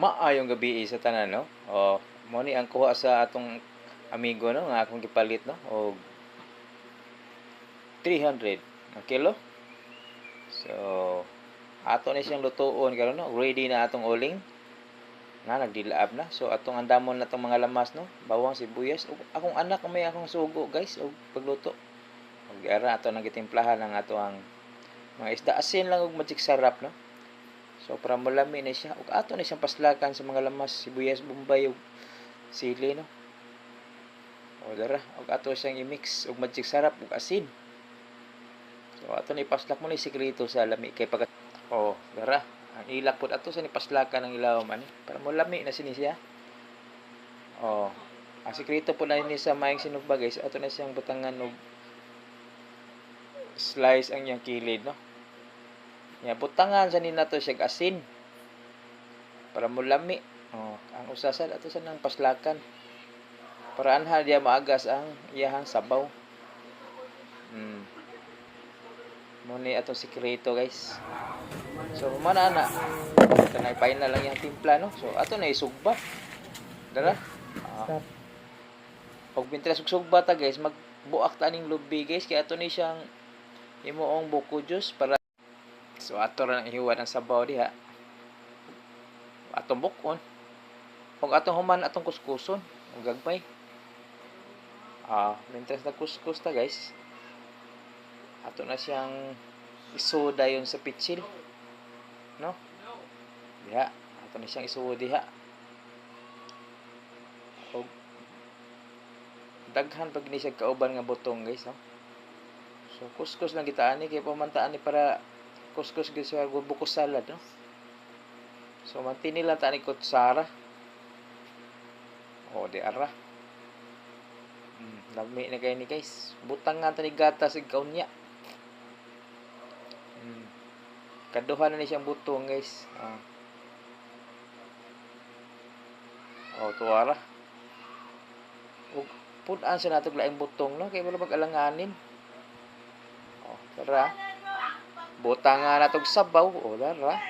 Maayong gabi sa tanan no. O mo ni ang kuha sa atong amigo no nga akong gipalit no og 300 ang kilo. So ato ni siyang lutuon karon no. Ready na atong uling. Na nagdilaab na. So atong andamon na tong mga lamas no. Bawang sibuyas ug akong anak may akong sugo guys og pagluto. Og ara ato nang gitimplahan ang ato ang mga isda asin lang og magic sarap no. So para malami na siya ug ato na siyang paslakan sa mga lamas sibuyas bombay ug sili no. O dara ug ato siyang i-mix ug magic sarap ug asin. So ato ni paslak mo ni sikreto sa lami kay pag Oh, dara ang ilak pud ato sa ni paslakan ng ilaw man eh, para malami na sini siya. Oh, ang sikreto po na ni sa maayong sinugba guys, ato na siyang butangan og slice ang iyang kilid no. Ya, butangan sa ni nato siya asin. Para mo lami. Oh, ang usasad ato sa nang paslakan. Para anha dia maagas ang iyahang sabaw. Mm. Mo ni atong sikreto guys. So mana na. Kanay final lang yung timpla no. So ato na isugba. Dara. Ah. Pag bintres og sugba ta guys, magbuak ta ning lubi guys kay ato ni siyang imuong buko juice para So ato ra nang ihiwa ng sabaw diha. Atong bukon. Kung atong human atong kuskuson, ang gagmay. Ah, mintres na kuskus ta guys. Ato na siyang isoda yon sa pitsil. No? Diha, ato na siyang isuod diha. Og daghan pag ni siya kauban nga butong guys, no? So kuskus lang kita ani kay pamantaan ni para kuskus gyud sa buko salad no? So mantini lang ta ni kutsara. O di ara. Mm, lami na kay ni guys. Butang nga ta ni gatas ig kaunya mm. kaduha na ni siyang butong guys. Ah. o tuwara ug punan sa natog laing butong no? Kay wala mag-alanganin. O tara Butang nga natog sabaw. O, dara.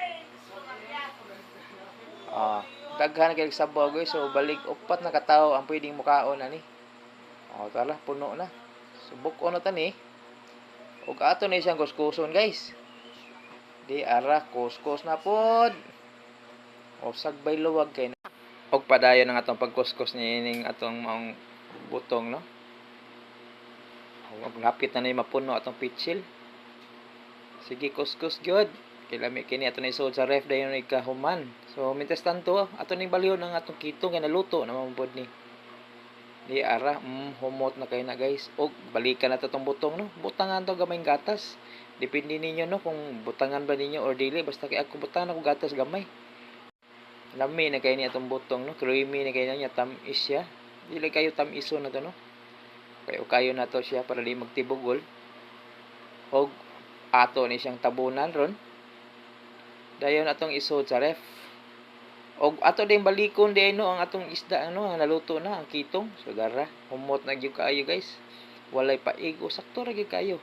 Ah, daghan kay sabaw guys. So, balik upat na katawo ang pwedeng mukaon ani. O, tara, puno na. Subok so, na tani. Ug ato ni siyang kuskuson guys. Di ara kuskus na pod. O sagbay luwag kay na. Og padayon ang atong pagkuskus ni ning atong maong butong no. Og lapit na ni mapuno atong pitsil. Sige, kuskus gyud. Kay lami kini ato ni sa ref dayon ni kahuman. So mintes tanto ato ning baliw ng atong kitong kay naluto na mamupod ni. Di ara mm, humot na kay na guys. Og balikan na to tong butong no. Butangan to gamay gatas. Depende ninyo no kung butangan ba ninyo or dili basta kay ako butangan ako gatas gamay. Lami na kay ni atong butong no. Creamy na kay niya tamis siya. Dili kayo tamiso na to no. Kayo kayo na to siya para di magtibugol. Og ato ni siyang tabunan ron. Dayon atong isod sa ref og ato din balikon di no ang atong isda ano ang naluto na ang kitong. So dara humot na gyud kaayo guys. Walay paigo sakto ra gyud kayo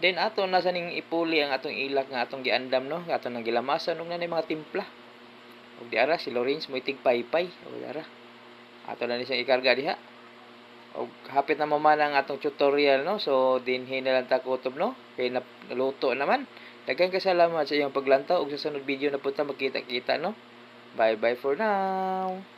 then ato na sa ning ipuli ang atong ilak nga atong giandam no? Nga atong nang gilamasan ug nanay mga timpla. Ug di ara si Lawrence mo itig paypay. Ug dara. Ato na ni siyang ikarga diha og hapit na maman ang atong tutorial no? So dinhi na lang ta kutob no? Kay naluto naman. Daghang kasalamat sa iyong paglantaw ug sa sunod video na punta magkita-kita no? Bye bye for now